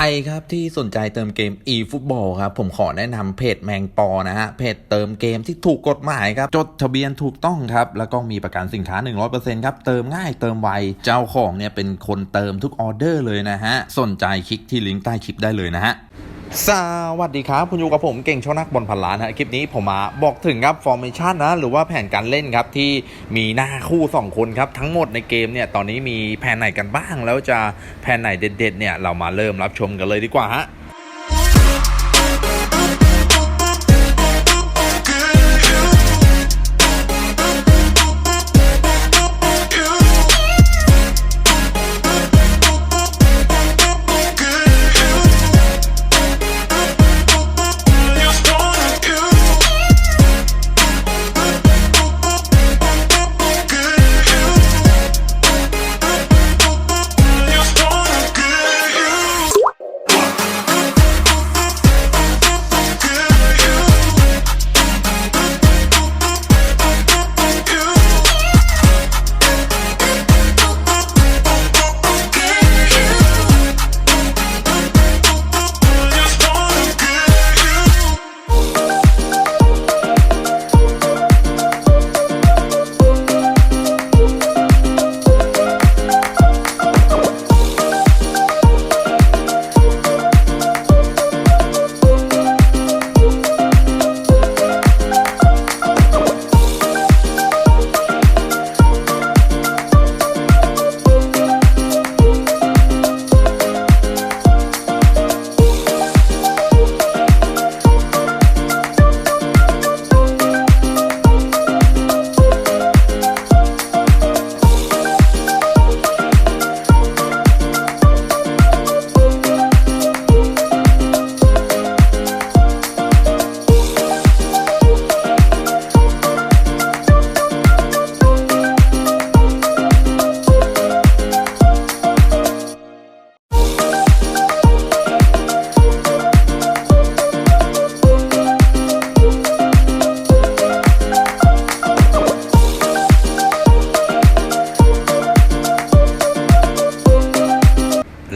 รครับที่สนใจเติมเกม eFootball ครับผมขอแนะนำเพจแมงปอนะฮะเพจเติมเกมที่ถูกกฎหมายครับจดทะเบียนถูกต้องครับแล้วก็มีประกันสินค้า 100%ครับเติมง่ายเติมไวเจ้าของเนี่ยเป็นคนเติมทุกออเดอร์เลยนะฮะสนใจคลิกที่ลิงก์ใต้คลิปได้เลยนะฮะ สวัสดีครับ คุณอยู่กับผมเก่งโชนักบอลพันล้านฮะคลิปนี้ผมมาบอกถึงครับฟอร์เมชันนะหรือว่าแผนการเล่นครับที่มีหน้าคู่ 2 คนครับ ทั้งหมดในเกมเนี่ย ตอนนี้มีแผนไหนกันบ้าง แล้วจะแผนไหนเด็ดๆเนี่ย เรามาเริ่มรับชมกันเลยดีกว่าฮะ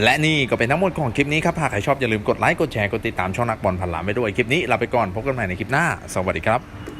และนี่ก็เป็นทั้งหมดของคลิปนี้ครับ หากใครชอบอย่าลืมกดไลค์ กดแชร์ กดติดตามช่องนักบอลพันล้านไปด้วย คลิปนี้ลาไปก่อน พบกันใหม่ในคลิปหน้า สวัสดีครับ